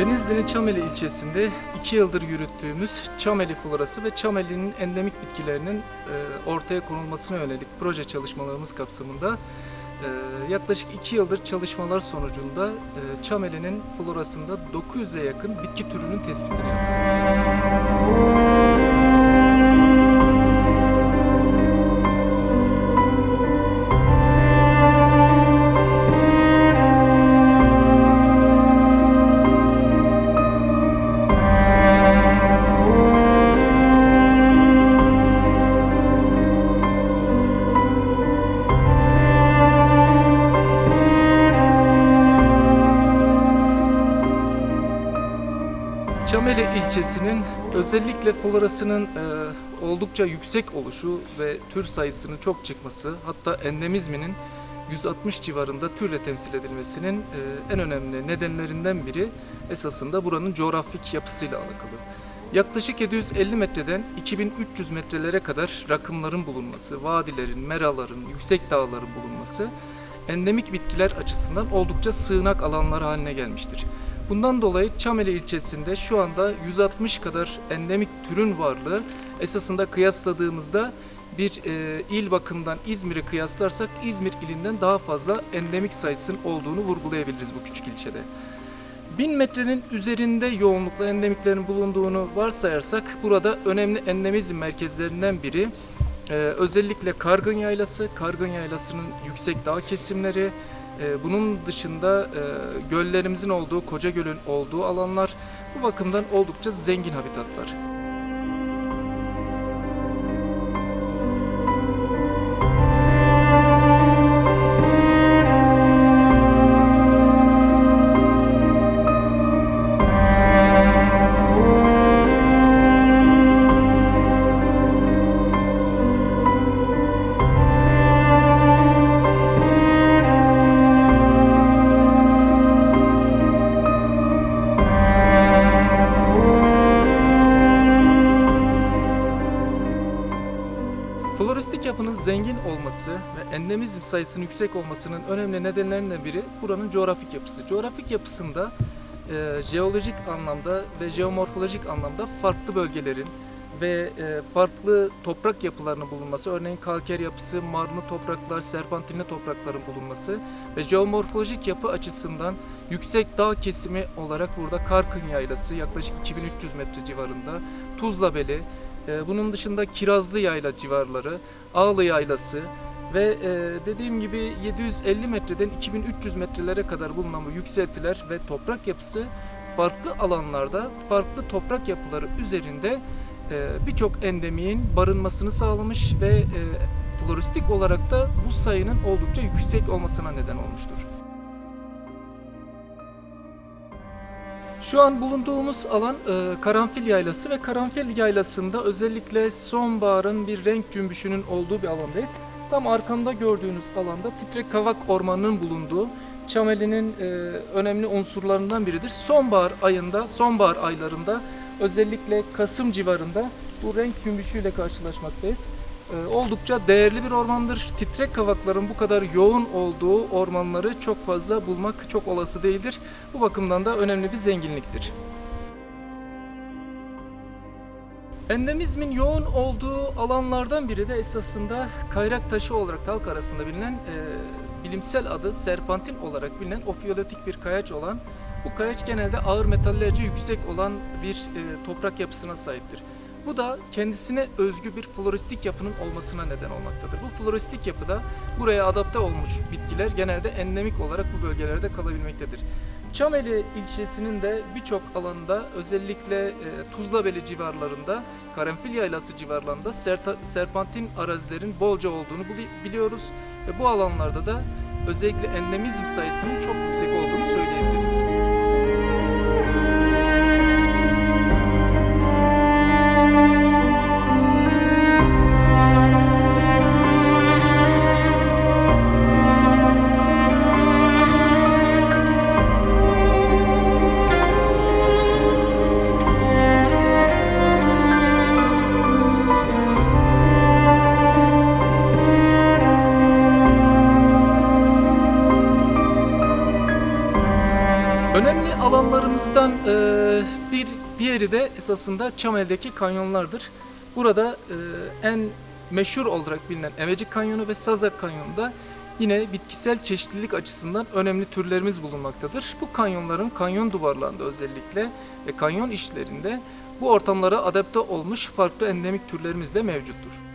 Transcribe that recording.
Denizli'nin Çameli ilçesinde 2 yıldır yürüttüğümüz Çameli florası ve Çameli'nin endemik bitkilerinin e, ortaya konulmasına yönelik proje çalışmalarımız kapsamında e, yaklaşık 2 yıldır çalışmalar sonucunda e, Çameli'nin florasında 900'e yakın bitki türünün tespitini yaptık. Çameli ilçesinin özellikle florasının e, oldukça yüksek oluşu ve tür sayısının çok çıkması hatta endemizminin 160 civarında türle temsil edilmesinin e, en önemli nedenlerinden biri esasında buranın coğrafik yapısıyla alakalı. Yaklaşık 750 metreden 2300 metrelere kadar rakımların bulunması, vadilerin, meraların, yüksek dağların bulunması endemik bitkiler açısından oldukça sığınak alanları haline gelmiştir. Bundan dolayı Çameli ilçesinde şu anda 160 kadar endemik türün varlığı esasında kıyasladığımızda bir e, il bakımından İzmir'i kıyaslarsak İzmir ilinden daha fazla endemik sayısının olduğunu vurgulayabiliriz bu küçük ilçede. 1000 metrenin üzerinde yoğunlukla endemiklerin bulunduğunu varsayarsak burada önemli endemizm merkezlerinden biri e, özellikle Kargın Yaylası, Kargın Yaylası'nın yüksek dağ kesimleri, bunun dışında e, göllerimizin olduğu, Koca Göl'ün olduğu alanlar bu bakımdan oldukça zengin habitatlar. Floristik yapının zengin olması ve endemizm sayısının yüksek olmasının önemli nedenlerinden biri buranın coğrafik yapısı. Coğrafik yapısında e, jeolojik anlamda ve jeomorfolojik anlamda farklı bölgelerin ve e, farklı toprak yapılarının bulunması, örneğin kalker yapısı, marnı topraklar, serpantinli toprakların bulunması ve jeomorfolojik yapı açısından yüksek dağ kesimi olarak burada Karkın Yaylası yaklaşık 2300 metre civarında, Tuzlabeli, ee, Bunun dışında Kirazlı Yayla civarları, Ağlı Yaylası ve e, dediğim gibi 750 metreden 2300 metrelere kadar bulunan bu yükseltiler ve toprak yapısı farklı alanlarda farklı toprak yapıları üzerinde e, birçok endemiğin barınmasını sağlamış ve e, floristik olarak da bu sayının oldukça yüksek olmasına neden olmuştur. Şu an bulunduğumuz alan e, Karanfil Yaylası ve Karanfil Yaylası'nda özellikle sonbaharın bir renk cümbüşünün olduğu bir alandayız. Tam arkamda gördüğünüz alanda titrek kavak ormanının bulunduğu Çameli'nin e, önemli unsurlarından biridir. Sonbahar ayında, sonbahar aylarında özellikle Kasım civarında bu renk cümbüşüyle karşılaşmaktayız. Ee, oldukça değerli bir ormandır. Titrek kavakların bu kadar yoğun olduğu ormanları çok fazla bulmak çok olası değildir. Bu bakımdan da önemli bir zenginliktir. Endemizmin yoğun olduğu alanlardan biri de esasında kayrak taşı olarak halk arasında bilinen e, bilimsel adı serpantin olarak bilinen ofiyolitik bir kayaç olan bu kayaç genelde ağır metallerce yüksek olan bir e, toprak yapısına sahiptir. Bu da kendisine özgü bir floristik yapının olmasına neden olmaktadır. Bu floristik yapıda buraya adapte olmuş bitkiler genelde endemik olarak bu bölgelerde kalabilmektedir. Çameli ilçesinin de birçok alanında özellikle e, Tuzlabeli civarlarında, Karanfil Yaylası civarlarında serta- serpantin arazilerin bolca olduğunu bili- biliyoruz. Ve bu alanlarda da özellikle endemizm sayısının çok yüksek olduğunu söyleyebiliriz. Alanlarımızdan e, bir diğeri de esasında Çamel'deki kanyonlardır. Burada e, en meşhur olarak bilinen Emecik Kanyonu ve Sazak Kanyonu'nda yine bitkisel çeşitlilik açısından önemli türlerimiz bulunmaktadır. Bu kanyonların kanyon duvarlarında özellikle ve kanyon işlerinde bu ortamlara adapte olmuş farklı endemik türlerimiz de mevcuttur.